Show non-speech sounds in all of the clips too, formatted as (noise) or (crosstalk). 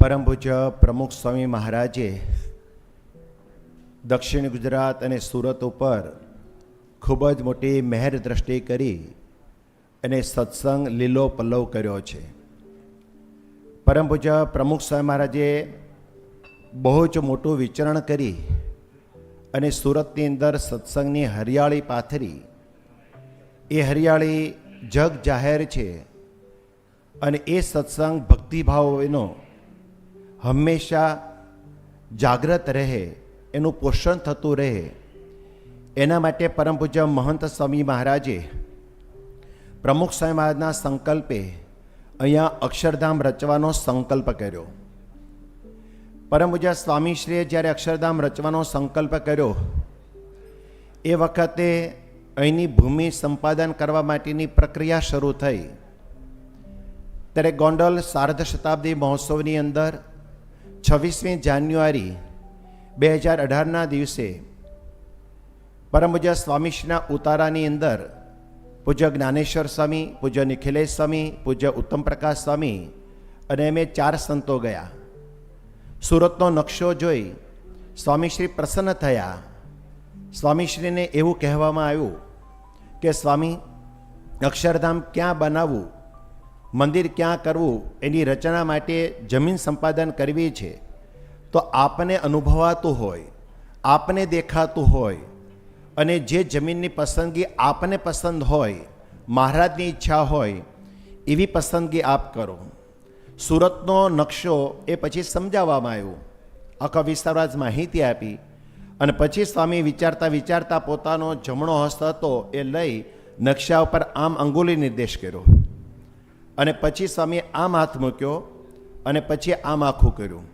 પરમ પૂજ્ય પ્રમુખ સ્વામી મહારાજે દક્ષિણ ગુજરાત અને સુરત ઉપર ખૂબ જ મોટી મહેર દ્રષ્ટિ કરી અને સત્સંગ લીલો પલ્લવ કર્યો છે. પરમ પૂજ્ય પ્રમુખ સ્વામી મહારાજે બહુ જ મોટું વિચરણ કરી અને સુરતની અંદર સત્સંગની હરિયાળી પાથરી. એ હરિયાળી જગ જાહેર છે અને એ સત્સંગ ભક્તિભાવનો હંમેશા જાગ્રત રહે, એનું પોષણ થતું રહે. એના માટે પરમ પૂજ્ય મહંત સ્વામી મહારાજે પ્રમુખ સ્વામી મહારાજના સંકલ્પે અહીંયા અક્ષરધામ રચવાનો સંકલ્પ કર્યો. પરમ પૂજ્ય સ્વામીશ્રીએ જ્યારે અક્ષરધામ રચવાનો સંકલ્પ કર્યો, એ વખતે અહીંની ભૂમિ સંપાદન કરવા માટેની પ્રક્રિયા શરૂ થઈ. ત્યારે ગોંડલ સાર્ધ શતાબ્દી મહોત્સવની અંદર છવ્વીસમી જાન્યુઆરી બે હજાર અઢારના દિવસે પરમ સ્વામીશ્રીના ઉતારાની અંદર પૂજ્ય જ્ઞાનેશ્વર સ્વામી, પૂજ્ય નિખિલેશ સ્વામી, પૂજ્ય ઉત્તમ પ્રકાશ સ્વામી અને અમે ચાર સંતો ગયા. સુરતનો નકશો જોઈ સ્વામીશ્રી પ્રસન્ન થયા. સ્વામીશ્રીને એવું કહેવામાં આવ્યું કે, સ્વામી, અક્ષરધામ ક્યાં બનાવવું? મંદિર ક્યાં કરવું એની રચના માટે જમીન સંપાદન કરવી છે, તો આપને અનુભવાતું હોય, આપને દેખાતું હોય, અને જે જમીનની પસંદગી આપને પસંદ હોય, મહારાજની ઈચ્છા હોય, એવી પસંદગી આપ કરો. સુરતનો નકશો એ પછી સમજાવવામાં આવ્યું. આખા વિસ્તારવાજ માહિતી આપી અને પછી સ્વામી વિચારતા વિચારતા પોતાનો જમણો હસ્ત હતો એ લઈ નકશા ઉપર આમ અંગુલી નિર્દેશ કર્યો. અને પછી સ્વામીએ આમ હાથ મૂક્યો અને પછી આમ આખું કર્યું.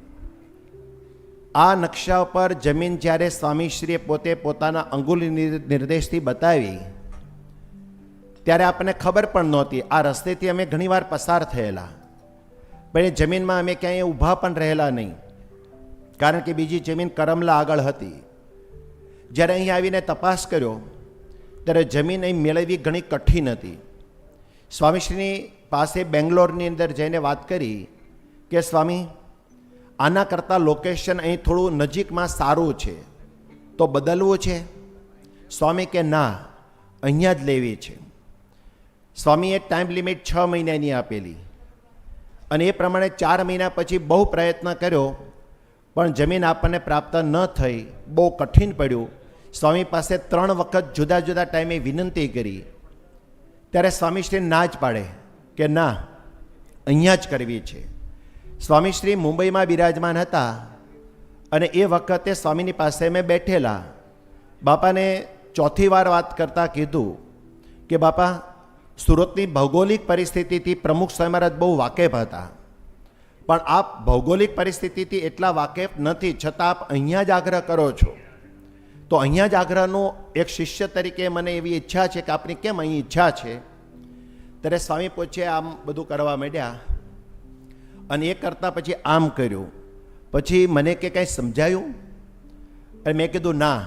આ નકશા પર જમીન જ્યારે સ્વામીશ્રીએ પોતે પોતાના અંગુલી નિર્દેશથી બતાવી, ત્યારે આપણને ખબર પણ નહોતી, આ રસ્તેથી અમે ઘણીવાર પસાર થયેલા. પણ એ જમીનમાં અમે ક્યાંય ઊભા પણ રહેલા નહીં, કારણ કે બીજી જમીન કરમલા આગળ હતી. જ્યારે અહીં આવીને તપાસ કર્યો, ત્યારે જમીન અહીં મેળવવી ઘણી કઠિન હતી. સ્વામીશ્રીની પાસે બેંગ્લોરની અંદર જઈને વાત કરી કે, સ્વામી, આના કરતાં લોકેશન અહીં થોડું નજીકમાં સારું છે. તો બદલવું છે? સ્વામી કે, ના, અહીંયા જ લેવી છે. સ્વામીએ ટાઈમ લિમિટ છ મહિનાની આપેલી અને એ પ્રમાણે ચાર મહિના પછી બહુ પ્રયત્ન કર્યો, પણ જમીન આપણને પ્રાપ્ત ન થઈ. બહુ કઠિન પડ્યું. સ્વામી પાસે ત્રણ વખત જુદા જુદા ટાઈમે વિનંતી કરી. ત્યારે સ્વામીશ્રી ના જ પાડે. કે ના, અહીંયા જ કરવી છે. સ્વામીશ્રી મુંબઈમાં બિરાજમાન હતા અને એ વખતે સ્વામીની પાસે મેં બેઠેલા. બાપાને ચોથી વાર વાત કરતાં કીધું કે, બાપા, સુરતની ભૌગોલિક પરિસ્થિતિથી પ્રમુખ સ્વામી મહારાજ બહુ વાકેફ હતા. પણ આપ ભૌગોલિક પરિસ્થિતિથી એટલા વાકેફ નથી, છતાં આપ અહીંયા જ આગ્રહ કરો છો. તો અહીંયા જ આગ્રહનું એક શિષ્ય તરીકે મને એવી ઈચ્છા છે કે આપની કેમ અહીં ઈચ્છા છે? ત્યારે સ્વામી પોચે આમ બધું કરવા માંડ્યા અને એ કરતાં પછી આમ કર્યું. પછી મને કે કાંઈ સમજાયું? અને મેં કીધું, ના.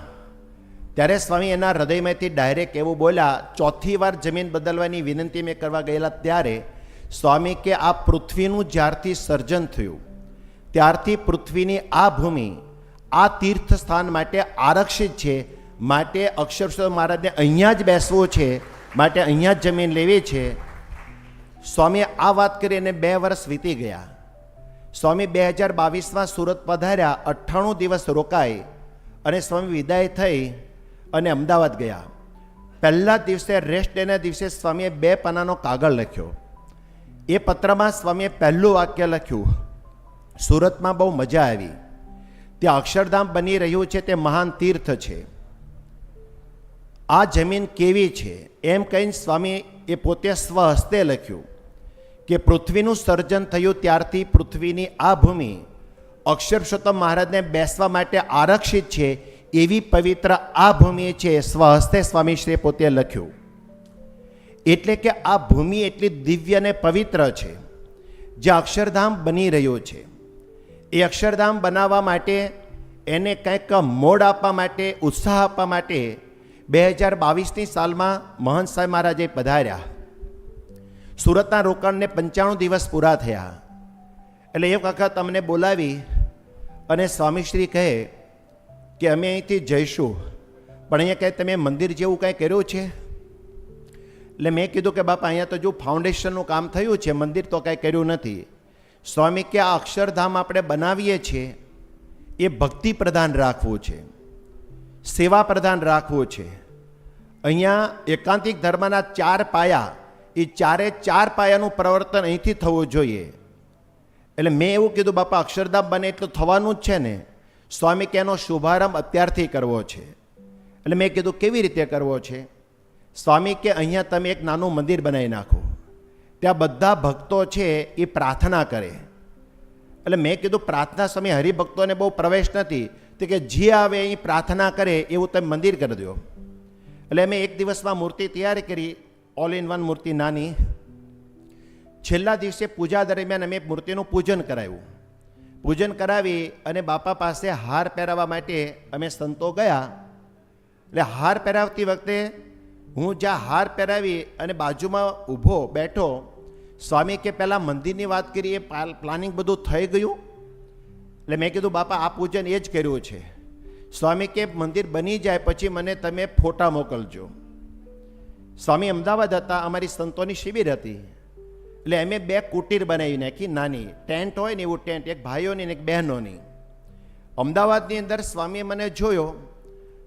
ત્યારે સ્વામી એના હૃદયમાંથી ડાયરેક્ટ એવું બોલ્યા, ચોથી વાર જમીન બદલવાની વિનંતી મેં કરવા ગયેલા ત્યારે સ્વામી કે આ પૃથ્વીનું જ્યારથી સર્જન થયું, ત્યારથી પૃથ્વીની આ ભૂમિ, આ તીર્થ સ્થાન માટે આરક્ષિત છે, માટે અક્ષરશો મહારાજને અહીંયા જ બેસવું છે, માટે અહીંયા જ જમીન લેવી છે સ્વામીએ આ વાત કરી અને બે વર્ષ વીતી ગયા. સ્વામી બે હજાર બાવીસમાં સુરત પધાર્યા, અઠ્ઠાણું દિવસ રોકાઈ અને સ્વામી વિદાય થઈ અને અમદાવાદ ગયા. પહેલા દિવસે રેસ્ટ ડેના દિવસે સ્વામીએ બે પાનાનો કાગળ લખ્યો. એ પત્રમાં સ્વામીએ પહેલું વાક્ય લખ્યું, સુરતમાં બહુ મજા આવી. ત્યાં અક્ષરધામ બની રહ્યું છે, તે મહાન તીર્થ છે. આ જમીન કેવી છે? એમ કહીને સ્વામી એ પોતે સ્વહસ્તે લખ્યું. કે પૃથ્વીનું સર્જન થયું ત્યારથી પૃથ્વીની આ ભૂમિ. અક્ષરશોત્તમ મહારાજને બેસવા માટે આરક્ષિત છે એવી પવિત્ર આ ભૂમિ છે સ્વહસ્તે સ્વામીશ્રીએ પોતે લખ્યું. એટલે કે આ ભૂમિ એટલી દિવ્ય અને પવિત્ર છે, જે અક્ષરધામ બની રહ્યું છે. એ અક્ષરધામ બનાવવા માટે, એને કંઈક મોડ આપવા માટે, ઉત્સાહ આપવા માટે બે હજાર બાવીસની સાલમાં મહંત સાહેબ મહારાજે પધાર્યા. સુરતના રોકાણને પંચાણું દિવસ પૂરા થયા. એટલે એક વખત અમને બોલાવી અને સ્વામીશ્રી કહે કે અમે અહીંથી જઈશું, પણ અહીંયા કંઈ તમે મંદિર જેવું કાંઈ કર્યું છે? એટલે મેં કીધું કે બાપા, અહીંયા તો જો ફાઉન્ડેશનનું કામ થયું છે, મંદિર તો કાંઈ કર્યું નથી. સ્વામી કે આ અક્ષરધામ આપણે બનાવીએ છીએ, એ ભક્તિ પ્રધાન રાખવું છે, સેવા પ્રધાન રાખવું છે. અહીંયા એકાંતિક ધર્મના ચાર પાયા એ ચારે ચાર પાયાનું પ્રવર્તન અહીંથી થવું જોઈએ. એટલે મેં એવું કીધું, બાપા, અક્ષરધામ બને એટલું થવાનું જ છે ને. સ્વામી કે એનો શુભારંભ અત્યારથી કરવો છે. એટલે મેં કીધું, કેવી રીતે કરવો છે? સ્વામી કે, અહીંયા તમે એક નાનું મંદિર બનાવી નાખો. ત્યાં બધા ભક્તો છે એ પ્રાર્થના કરે. એટલે મેં કીધું, પ્રાર્થના સમયે હરિભક્તોને બહુ પ્રવેશ નથી. તો કે જે આવે એ પ્રાર્થના કરે, એવું તમે મંદિર કરી દો. એટલે અમે એક દિવસમાં મૂર્તિ તૈયાર કરી. ઓલ ઇન વન મૂર્તિ નાની. છેલ્લા દિવસે પૂજા દરમિયાન અમે મૂર્તિનું પૂજન કરાવ્યું પૂજન કરાવી અને બાપા પાસે હાર પહેરાવવા માટે અમે સંતો ગયા. એટલે હાર પહેરાવતી વખતે હું જ્યાં હાર પહેરાવી અને બાજુમાં ઊભો બેઠો, સ્વામી કે પહેલાં મંદિરની વાત કરી એ પ્લાનિંગ બધું થઈ ગયું. એટલે મેં કીધું, બાપા, આ પૂજન એ જ કર્યું છે. સ્વામી કે, મંદિર બની જાય પછી મને તમે ફોટા મોકલજો. સ્વામી અમદાવાદ હતા, અમારી સંતોની શિબિર હતી. એટલે અમે બે કુટીર બનાવી નાખી નાની, ટેન્ટ હોય ને એવું ટેન્ટ, એક ભાઈઓની ને એક બહેનોની. અમદાવાદની અંદર સ્વામીએ મને જોયો.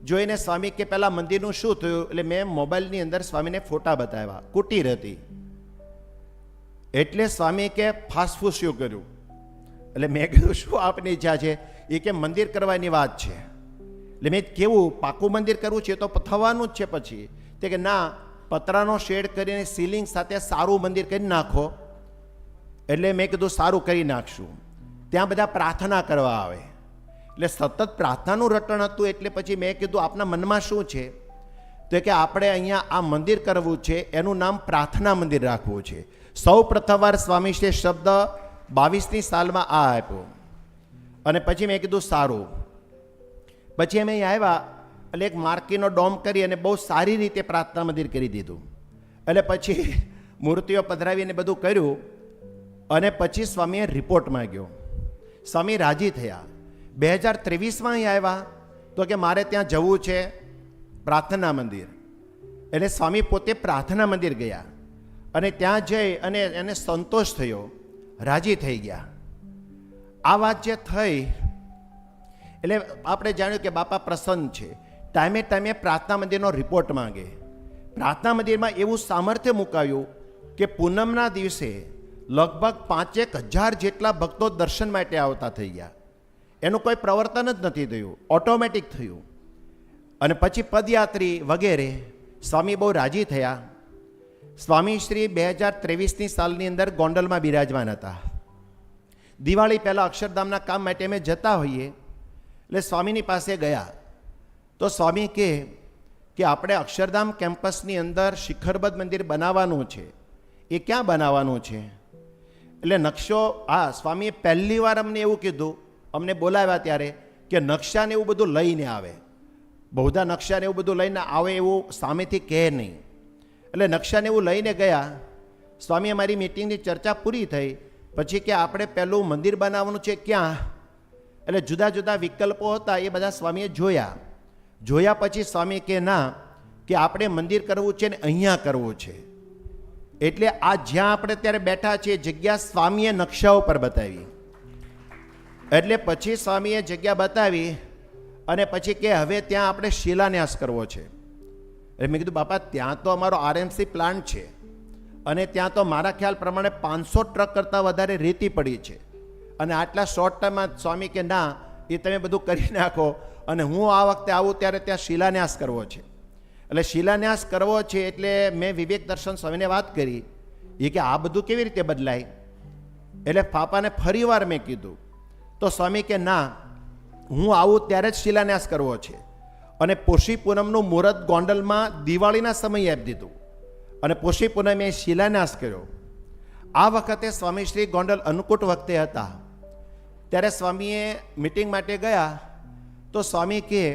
જોઈને સ્વામી કે પહેલાં મંદિરનું શું થયું? એટલે મેં મોબાઈલની અંદર સ્વામીને ફોટા બતાવ્યા. કુટીર હતી. એટલે સ્વામી કે ફાસફૂસ્યું કર્યું? એટલે મેં કીધું, શું આપની ઈચ્છા છે? એ કે મંદિર કરવાની વાત છે. એટલે મેં કેવું? પાકું મંદિર કરવું છે તો થવાનું જ છે પછી. તે કે, ના પતરાનો શેડ કરીને સીલિંગ સાથે સારું મંદિર કરી નાખો. એટલે મેં કીધું સારું કરી નાખશું. ત્યાં બધા પ્રાર્થના કરવા આવે. એટલે સતત પ્રાર્થનાનું રટણ હતું એટલે પછી મેં કીધું આપના મનમાં શું છે? તો કે આપણે અહીંયા આ મંદિર કરવું છે, એનું નામ પ્રાર્થના મંદિર રાખવું છે. સૌ પ્રથમવાર સ્વામીશ્રી શબ્દ બાવીસની સાલમાં આ આપ્યો. અને પછી મેં કીધું સારું. પછી અમે આવ્યા એટલે એક માર્કીનો ડોમ કરી અને બહુ સારી રીતે પ્રાર્થના મંદિર કરી દીધું. એટલે પછી (laughs) મૂર્તિઓ પધરાવીને બધું કર્યું અને પછી સ્વામીએ રિપોર્ટ માંગ્યો. સ્વામી રાજી થયા. બે હજાર ત્રેવીસમાં અહીં આવ્યા. તો કે મારે ત્યાં જવું છે પ્રાર્થના મંદિર. એટલે સ્વામી પોતે પ્રાર્થના મંદિર ગયા. અને ત્યાં જઈ અને એને સંતોષ થયો. રાજી થઈ ગયા. આ વાત જે થઈ, એટલે આપણે જાણ્યું કે બાપા પ્રસન્ન છે. ટાઈમે ટાઈમે પ્રાર્થના મંદિરનો રિપોર્ટ માંગે. પ્રાર્થના મંદિરમાં એવું સામર્થ્ય મુકાયું કે પૂનમના દિવસે લગભગ પાંચેક હજાર જેટલા ભક્તો દર્શન માટે આવતા થઈ ગયા. એનું કોઈ પ્રવર્તન જ નથી થયું. ઓટોમેટિક થયું. અને પછી પદયાત્રી વગેરે સ્વામી બહુ રાજી થયા. સ્વામી શ્રી બે હજાર ત્રેવીસની સાલની અંદર ગોંડલમાં બિરાજમાન હતા. દિવાળી પહેલાં અક્ષરધામના કામ માટે અમે જતા હોઈએ. એટલે સ્વામીની પાસે ગયા. તો સ્વામી કહે કે આપણે અક્ષરધામ કેમ્પસની અંદર શિખરબદ્ધ મંદિર બનાવવાનું છે. એ ક્યાં બનાવવાનું છે? એટલે નકશો, હા, સ્વામીએ પહેલી વાર અમને એવું કીધું. અમને બોલાવ્યા ત્યારે કે નકશાને એવું બધું લઈને આવે. બહુધા નકશાને એવું બધું લઈને આવે એવું સામેથી કહે નહીં. એટલે નકશાને એવું લઈને ગયા. સ્વામી અમારી મિટિંગની ચર્ચા પૂરી થઈ. પછી કે આપણે પહેલું મંદિર બનાવવાનું છે ક્યાં? એટલે જુદા જુદા વિકલ્પો હતા એ બધા સ્વામીએ જોયા. જોયા પછી સ્વામી કે ના, કે આપણે મંદિર કરવું છે ને અહીંયા કરવું છે. એટલે આ જ્યાં આપણે ત્યારે બેઠા છીએ, જગ્યા સ્વામીએ નકશા ઉપર બતાવી. એટલે પછી સ્વામીએ જગ્યા બતાવી અને પછી કે હવે ત્યાં આપણે શિલાન્યાસ કરવો છે. એટલે મેં કીધું, બાપા, ત્યાં તો અમારો આરએમસી પ્લાન્ટ છે અને ત્યાં તો મારા ખ્યાલ પ્રમાણે પાંચસો ટ્રક કરતાં વધારે રેતી પડી છે. અને આટલા શોર્ટ ટાઈમમાં સ્વામી કે ના, એ તમે બધું કરી નાખો. અને હું આ વખતે આવું ત્યારે ત્યાં શિલાન્યાસ કરવો છે. એટલે શિલાન્યાસ કરવો છે એટલે મેં વિવેક દર્શન સ્વામીને વાત કરી. એ કે આ બધું કેવી રીતે બદલાય? એટલે પાપાને ફરીવાર મેં કીધું. તો સ્વામી કે ના, હું આવું ત્યારે જ શિલાન્યાસ કરવો છે. અને પોષી પૂનમનું મુહૂર્ત ગોંડલમાં દિવાળીના સમયે આપી દીધું. અને પોષી પૂનમે શિલાન્યાસ કર્યો. આ વખતે સ્વામી શ્રી ગોંડલ અન્નકૂટ વખતે હતા. ત્યારે સ્વામીએ મિટિંગ માટે ગયા. તો સ્વામી કહે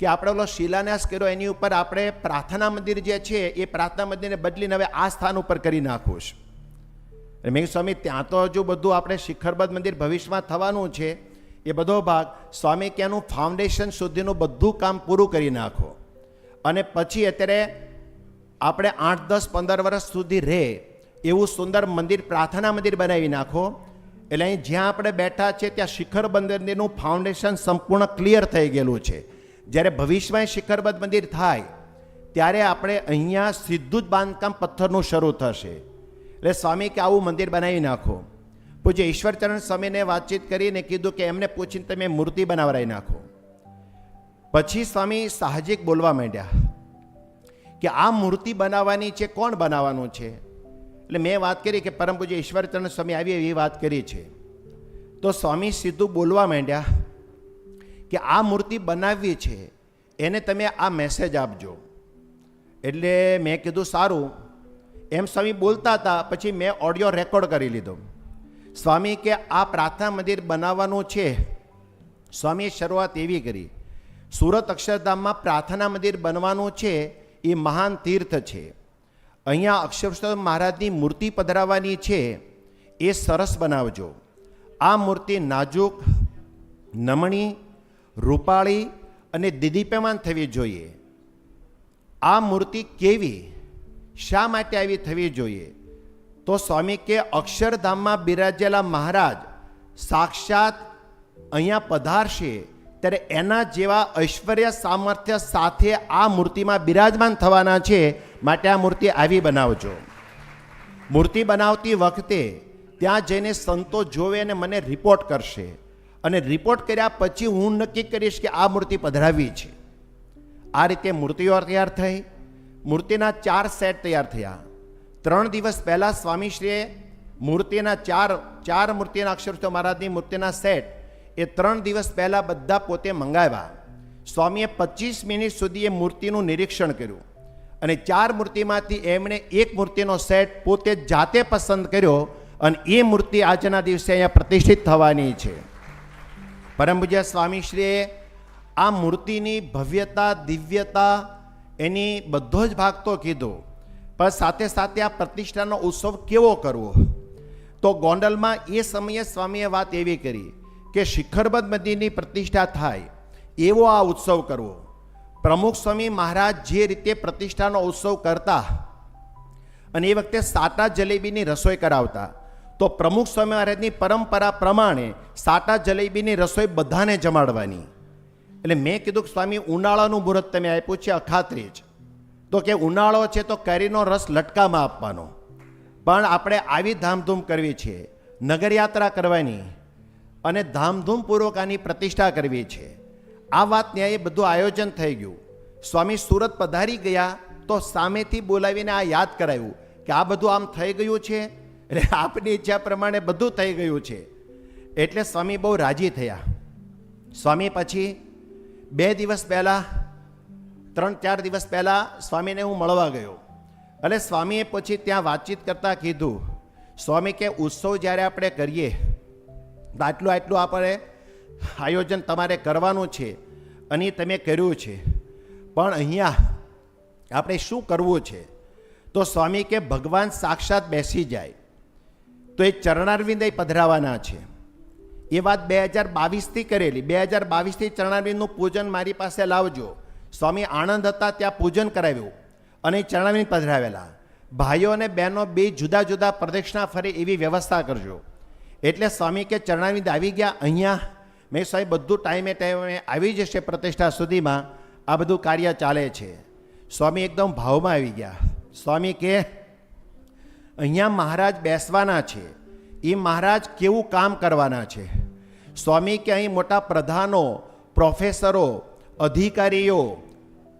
કે આપણે ઓલો શિલાન્યાસ કર્યો, એની ઉપર આપણે પ્રાર્થના મંદિર જે છે, એ પ્રાર્થના મંદિરને બદલીને હવે આ સ્થાન ઉપર કરી નાખવું છે. મેં સ્વામી, ત્યાં તો હજુ બધું આપણે શિખરબદ્ધ મંદિર ભવિષ્યમાં થવાનું છે. એ બધો ભાગ સ્વામી ક્યાંનું ફાઉન્ડેશન સુધીનું બધું કામ પૂરું કરી નાખો. અને પછી અત્યારે આપણે આઠ, દસ, પંદર વર્ષ સુધી રહે એવું સુંદર મંદિર, પ્રાર્થના મંદિર બનાવી નાખો. એટલે અહીં જ્યાં આપણે બેઠા છે ત્યાં શિખર બંદરનું ફાઉન્ડેશન સંપૂર્ણ ક્લિયર થઈ ગયેલું છે. જ્યારે ભવિષ્યમાં શિખરબદ્ધ મંદિર થાય, ત્યારે આપણે અહીંયા સીધું જ બાંધકામ પથ્થરનું શરૂ થશે. એટલે સ્વામી કે આવું મંદિર બનાવી નાખો. પૂજ્ય ઈશ્વરચરણ સ્વામીને વાતચીત કરીને કીધું કે એમને પૂછીને તમે મૂર્તિ બનાવરાઈ નાખો. પછી સ્વામી સાહજિક બોલવા માંડ્યા કે આ મૂર્તિ બનાવવાની છે, કોણ બનાવવાનું છે? એટલે મેં વાત કરી કે પરમ પૂજ્ય ઈશ્વરચરણ સ્વામી આવી એવી વાત કરી છે. તો સ્વામી સીધું બોલવા માંડ્યા કે આ મૂર્તિ બનાવવી છે, એને તમે આ મેસેજ આપજો. એટલે મેં કીધું સારું. એમ સ્વામી બોલતા હતા, પછી મેં ઓડિયો રેકોર્ડ કરી લીધો. સ્વામી કે આ પ્રાર્થના મંદિર બનાવવાનું છે. સ્વામીએ શરૂઆત એવી કરી. સુરત અક્ષરધામમાં પ્રાર્થના મંદિર બનવાનું છે, એ મહાન તીર્થ છે. અહીંયા અક્ષરસ્થ મહારાજની મૂર્તિ પધરાવવાની છે એ સરસ બનાવજો. આ મૂર્તિ નાજુક, નમણી, રૂપાળી અને દીદીપ્યમાન થવી જોઈએ. આ મૂર્તિ કેવી? શા માટે આવી થવી જોઈએ? તો સ્વામી કે અક્ષરધામમાં બિરાજેલા મહારાજ સાક્ષાત અહીંયા પધારશે. ત્યારે એના જેવા ઐશ્વર્ય સામર્થ્ય સાથે આ મૂર્તિમાં બિરાજમાન થવાના છે, માટે આ મૂર્તિ આવી બનાવજો. મૂર્તિ બનાવતી વખતે ત્યાં જઈને સંતો જોવે અને મને રિપોર્ટ કરશે. અને રિપોર્ટ કર્યા પછી હું નક્કી કરીશ કે આ મૂર્તિ પધરાવી છે. આ રીતે મૂર્તિઓ તૈયાર થઈ. મૂર્તિના ચાર સેટ તૈયાર થયા. ત્રણ દિવસ પહેલાં સ્વામીશ્રીએ મૂર્તિના ચાર ચાર મૂર્તિના અક્ષરસ્થ મહારાજની મૂર્તિના સેટ એ ત્રણ દિવસ પહેલાં બધા પોતે મંગાવ્યા. સ્વામીએ પચીસ મિનિટ સુધી એ મૂર્તિનું નિરીક્ષણ કર્યું અને ચાર મૂર્તિમાંથી એમણે એક મૂર્તિનો સેટ પોતે જાતે પસંદ કર્યો અને એ મૂર્તિ આજના દિવસે અહીંયા પ્રતિષ્ઠિત થવાની છે. પરમ પૂજ્ય સ્વામીશ્રીએ આ મૂર્તિની ભવ્યતા, દિવ્યતા એની બધો જ ભાગ તો કીધો, પણ સાથે સાથે આ પ્રતિષ્ઠાનો ઉત્સવ કેવો કરવો? તો ગોંડલમાં એ સમયે સ્વામીએ વાત એવી કરી કે શિખરબદ્ધ મંદિરની પ્રતિષ્ઠા થાય, એવો આ ઉત્સવ કરવો. પ્રમુખ સ્વામી મહારાજ જે રીતે પ્રતિષ્ઠાનો ઉત્સવ કરતા અને એ વખતે સાટા જલેબીની રસોઈ કરાવતા, તો પ્રમુખ સ્વામી મહારાજની પરંપરા પ્રમાણે સાટા જલેબીની રસોઈ બધાને જમાડવાની. એટલે મેં કીધું કે સ્વામી, ઉનાળાનું મુહૂર્ત તમે આપ્યું છે અખાત્રીજ. તો કે ઉનાળો છે તો કેરીનો રસ લટકામાં આપવાનો. પણ આપણે આવી ધામધૂમ કરવી છે. નગરયાત્રા કરવાની. અને ધામધૂમપૂર્વક આની પ્રતિષ્ઠા કરવી છે. આ વાત ન્યાયે બધું આયોજન થઈ ગયું. સ્વામી સુરત પધારી ગયા તો સામેથી બોલાવીને આ યાદ કરાયું કે આ બધું આમ થઈ ગયું છે એટલે આપની ઈચ્છા પ્રમાણે બધું થઈ ગયું છે. એટલે સ્વામી બહુ રાજી થયા. સ્વામી પછી બે દિવસ પહેલાં, ત્રણ ચાર દિવસ પહેલાં સ્વામીને હું મળવા ગયો. એટલે સ્વામીએ પછી ત્યાં વાતચીત કરતાં કીધું, સ્વામી કે ઉત્સવ જ્યારે આપણે કરીએ આટલું આટલું આપણે આયોજન તમારે કરવાનું છે અને તમે કર્યું છે. પણ અહીંયા આપણે શું કરવું છે? તો સ્વામી કે ભગવાન સાક્ષાત બેસી જાય. તો એ ચરણારવિંદ પધરાવાના છે. એ વાત બે હજાર બાવીસથી કરેલી. બે હજાર બાવીસથી ચરણારવિંદનું પૂજન મારી પાસે લાવજો. સ્વામી આણંદ હતા ત્યાં પૂજન કરાવ્યું અને ચરણારવિંદ પધરાવેલા. ભાઈઓ અને બહેનો બે જુદા જુદા પ્રદક્ષિણા ફરે એવી વ્યવસ્થા કરજો. એટલે સ્વામી કે ચરણાવિંદ આવી ગયા, અહીંયા? મેં સાહેબ, બધું ટાઈમે ટાઈમે આવી જશે પ્રતિષ્ઠા સુધીમાં. આ બધું કાર્ય ચાલે છે. સ્વામી એકદમ ભાવમાં આવી ગયા. સ્વામી કે, અહીંયા મહારાજ બેસવાના છે. એ મહારાજ કેવું કામ કરવાના છે? સ્વામી કે, અહીં મોટા પ્રધાનો, પ્રોફેસરો, અધિકારીઓ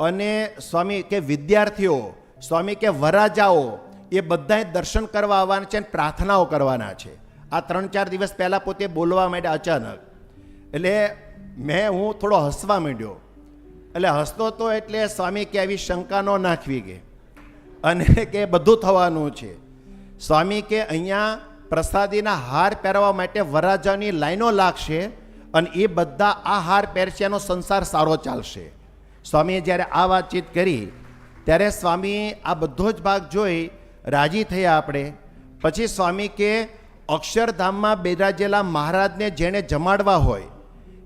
અને સ્વામી કે વિદ્યાર્થીઓ, સ્વામી કે વરાજાઓ એ બધાએ દર્શન કરવા આવવાના છે અને પ્રાર્થનાઓ કરવાના છે. આ ત્રણ ચાર દિવસ પહેલાં પોતે બોલવા માંડ્યા અચાનક. એટલે મેં હું થોડો હસવા માંડ્યો. એટલે હસતો તો એટલે સ્વામી કે આવી શંકા ન નાખવી કે. અને કે બધું થવાનું છે. સ્વામી કે અહીંયા પ્રસાદીના હાર પહેરવા માટે વરરાજાની લાઈનો લાગશે અને એ બધા આ હાર પહેરશે એનો સંસાર સારો ચાલશે. સ્વામીએ જ્યારે આ વાતચીત કરી, ત્યારે સ્વામી આ બધો જ ભાગ જોઈ રાજી થયા આપણે. પછી સ્વામી કે અક્ષરધામમાં બિરાજેલા મહારાજને જેણે જમાડવા હોય,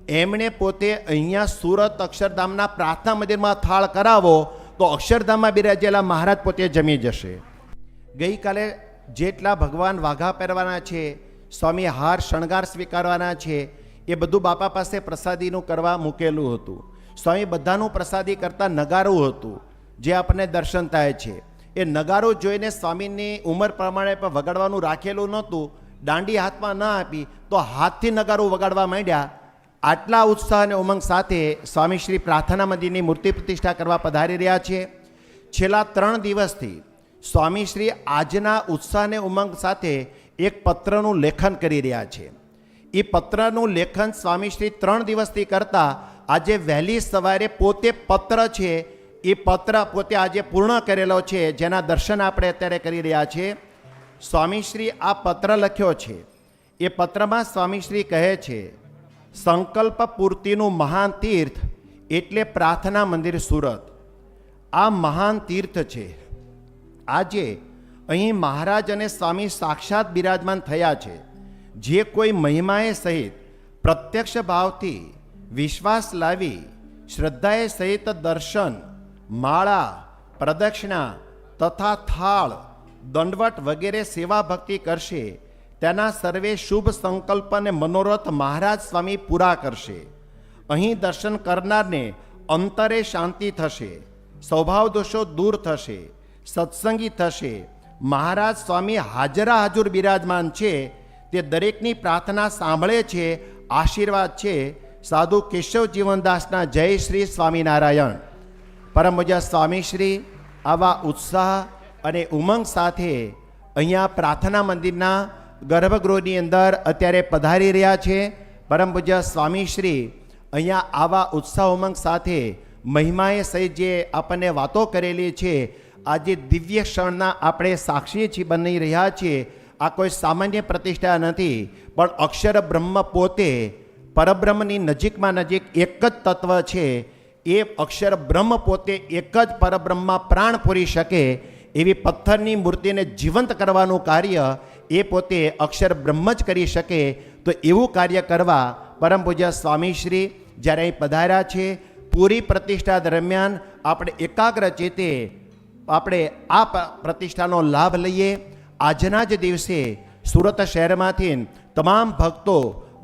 એમણે પોતે અહીંયા સુરત અક્ષરધામના પ્રાર્થના મંદિરમાં થાળ કરાવો, તો અક્ષરધામમાં બિરાજેલા મહારાજ પોતે જમી જશે. ગઈકાલે જેટલા ભગવાન વાઘા પહેરવાના છે, સ્વામી હાર શણગાર સ્વીકારવાના છે, એ બધું બાપા પાસે પ્રસાદીનું કરવા મૂકેલું હતું. સ્વામી બધાનું પ્રસાદી કરતાં નગારું હતું, જે આપણને દર્શન થાય છે. એ નગારો જોઈને સ્વામીની ઉંમર પ્રમાણે પણ વગાડવાનું રાખેલું નહોતું દાંડી હાથમાં ન આપી, તો હાથથી નગારું વગાડવા માંડ્યા. આટલા ઉત્સાહ અને ઉમંગ સાથે સ્વામી શ્રી પ્રાર્થના મંદિરની મૂર્તિ પ્રતિષ્ઠા કરવા પધારી રહ્યા છે છેલ્લા ત્રણ દિવસથી સ્વામી શ્રી આજના ઉત્સાહ અને ઉમંગ સાથે એક પત્રનું લેખન કરી રહ્યા છે. એ પત્રનું લેખન સ્વામી શ્રી ત્રણ દિવસથી કરતા આજે વહેલી સવારે પોતે પત્ર છે. એ પત્ર પોતે આજે પૂર્ણ કરેલો છે, જેના દર્શન આપણે અત્યારે કરી રહ્યા છે સ્વામીશ્રી આ પત્ર લખ્યો છે. એ પત્રમાં સ્વામીશ્રી કહે છે, સંકલ્પ પૂર્તિનું મહાન તીર્થ એટલે પ્રાર્થના મંદિર સુરત. આ મહાન તીર્થ છે. આજે અહીં મહારાજ અને સ્વામી સાક્ષાત બિરાજમાન થયા છે. જે કોઈ મહિમાએ સહિત પ્રત્યક્ષ ભાવથી વિશ્વાસ લાવી શ્રદ્ધાએ સહિત દર્શન, માળા, પ્રદક્ષિણા તથા થાળ દંડવટ વગેરે સેવા ભક્તિ કરશે, તેના સર્વે શુભ સંકલ્પ અને મનોરથ મહારાજ સ્વામી પૂરા કરશે. અહીં દર્શન કરનારને અંતરે શાંતિ થશે, સ્વભાવ દોષો દૂર થશે, સત્સંગી થશે. મહારાજ સ્વામી હાજરા હાજુર બિરાજમાન છે, તે દરેકની પ્રાર્થના સાંભળે છે, આશીર્વાદ છે. સાધુ કેશવ જીવનદાસના જય શ્રી સ્વામિનારાયણ. પરમ સ્વામી સ્વામીશ્રી, આવા ઉત્સાહ અને ઉમંગ સાથે અહીંયા પ્રાર્થના મંદિરના ગર્ભગૃહની અંદર અત્યારે પધારી રહ્યા છે. પરમ પૂજ્ય સ્વામીશ્રી, અહીંયા આવા ઉત્સાહ ઉમંગ સાથે મહિમાએ સહિત જે આપણને વાતો કરેલી છે, આજે દિવ્ય ક્ષણના આપણે સાક્ષી છીએ બની રહ્યા છીએ. આ કોઈ સામાન્ય પ્રતિષ્ઠા નથી, પણ અક્ષર બ્રહ્મ પોતે પરબ્રહ્મની નજીકમાં નજીક એક જ તત્વ છે. એ અક્ષર બ્રહ્મ પોતે એક જ પરબ્રહ્મમાં પ્રાણ પૂરી શકે એવી પથ્થરની મૂર્તિને જીવંત કરવાનું કાર્ય એ પોતે અક્ષર બ્રહ્મ જ કરી શકે, તો એવું કાર્ય કરવા પરમ પૂજ્ય સ્વામીશ્રી જ્યારે અહીં પધાર્યા છે, પૂરી પ્રતિષ્ઠા દરમિયાન આપણે એકાગ્ર ચેતે આપણે આ પ્રતિષ્ઠાનો લાભ લઈએ. આજના જ દિવસે સુરત શહેરમાંથી તમામ ભક્તો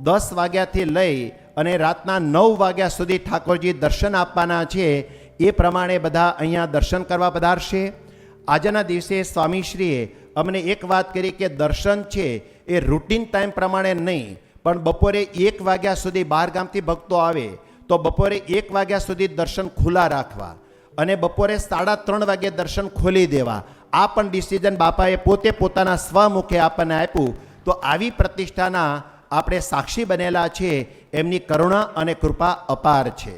દસ વાગ્યાથી લઈ અને રાતના નવ વાગ્યા સુધી ઠાકોરજી દર્શન આપવાના છે. એ પ્રમાણે બધા અહીંયા દર્શન કરવા પધારશે. આજના દિવસે સ્વામીશ્રીએ અમને એક વાત કરી કે દર્શન છે એ રૂટીન ટાઈમ પ્રમાણે નહીં, પણ બપોરે એક વાગ્યા સુધી બહાર ગામથી ભક્તો આવે, તો બપોરે એક વાગ્યા સુધી દર્શન ખુલ્લા રાખવા અને બપોરે સાડા ત્રણ વાગે દર્શન ખોલી દેવા. આ પણ ડિસિઝન બાપાએ પોતે પોતાના સ્વમુખે આપણને આપ્યું. તો આવી પ્રતિષ્ઠાના આપણે સાક્ષી બનેલા છે, એમની કરુણા અને કૃપા અપાર છે.